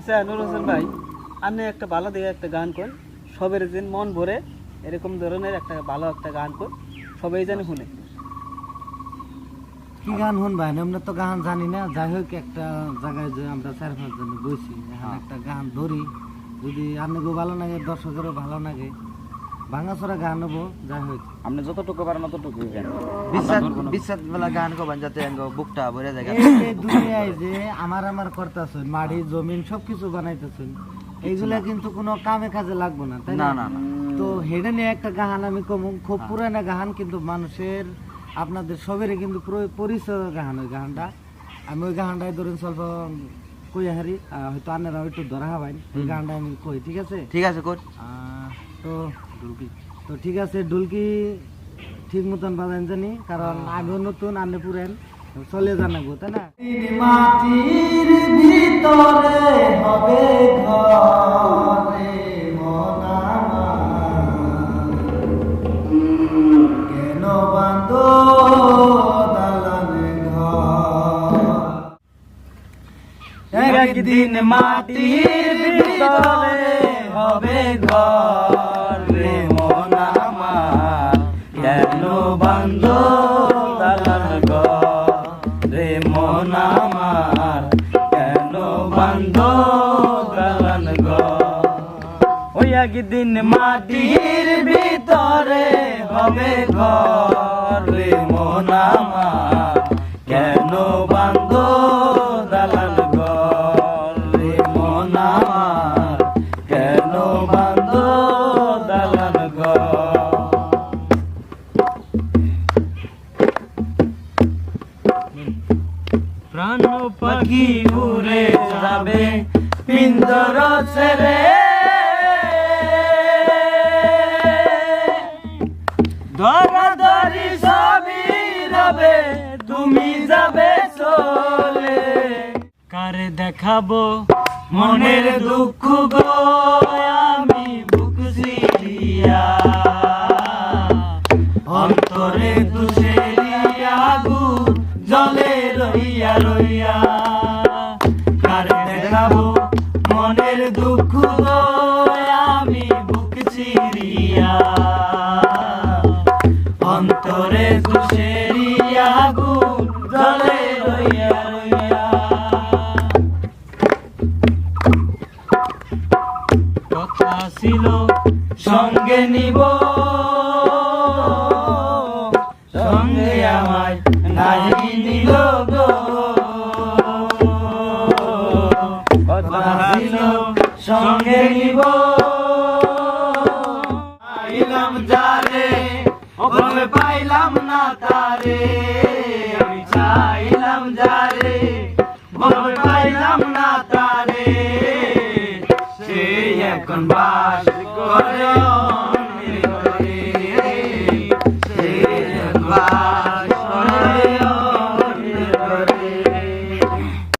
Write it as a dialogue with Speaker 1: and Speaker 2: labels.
Speaker 1: আচ্ছা নুর হোসেন ভাই, আপনি একটা ভালো দিকে একটা গান কর। সবের দিন মন ভরে এরকম ধরনের একটা ভালো একটা গান কর। সবাই জানে শুনে।
Speaker 2: কি গান শুনবা আমরা তো গান জানি না। যাই হোক, একটা জায়গায় যে আমরা চার পাঁচজন বসি একটা গান ধরি। যদি আপনাকেও ভালো লাগে, দর্শকেরও ভালো লাগে ভাঙাচোরা গান হব যাই হোক
Speaker 3: আপনি যতটুকু পারেন ততটুকু
Speaker 4: বিশ্বাস বিশ্বাস বেলা গান যাতে বুকটা ভরে যায়।
Speaker 2: এই যে দুনিয়ায় যে আমার আমার করতেছেন জমিন সবকিছু বানাইতেছেন এইগুলা কিন্তু কোনো কামে কাজে লাগবে না তাই
Speaker 4: না?
Speaker 2: না তো হেডে নিয়ে একটা গান আমি কম খুব পুরানা গান কিন্তু মানুষের আপনাদের সবেরই কিন্তু পুরো পরিচয় গান ওই গানটা আমি ওই গানটাই ধরুন স্বল্প কই হারি হয়তো আনারা একটু ধরা হবেন ওই গানটা আমি কই ঠিক আছে?
Speaker 4: ঠিক আছে
Speaker 2: আহ, তো তো ঠিক আছে ডুলকি ঠিক মতন বাজান জানি কারণ আমিও নতুন আনে পুরেন চলে জানাব তাই না? মাটির ভিতরে হবে ঘরে কেন বান্ধ
Speaker 1: একদিন মাটির ভিতরে হবে ঘর। একদিন মাটির ভিতরে হবে ঘর রে মন আমার। কেন বান্ধ দালান ঘর রে মন কেন বান্ধ দালান ঘর? প্রাণ পাখি উড়ে যাবে, পিন্দর ছেড়ে ধরা ধরি সবই রবে তুমি যাবে চলে। কারে দেখাবো মনের দুঃখ গো, আমি বুক সিরিয়া অন্তরে তুষেরি আগুন জলে রইয়া রইয়া। কার দেখাবো মনের দুঃখ গো, আমি বুক চিরিয়া অন্তরে তুষেরি আগুন জলে রইয়া সঙ্গে নিব সঙ্গে আমায় নাই নিল কথা সঙ্গে নিব। ওভাবে পাইলাম না তারে। আমি চাইলাম যারে ওভাবে পাইলাম না তারে। সে এখন বাস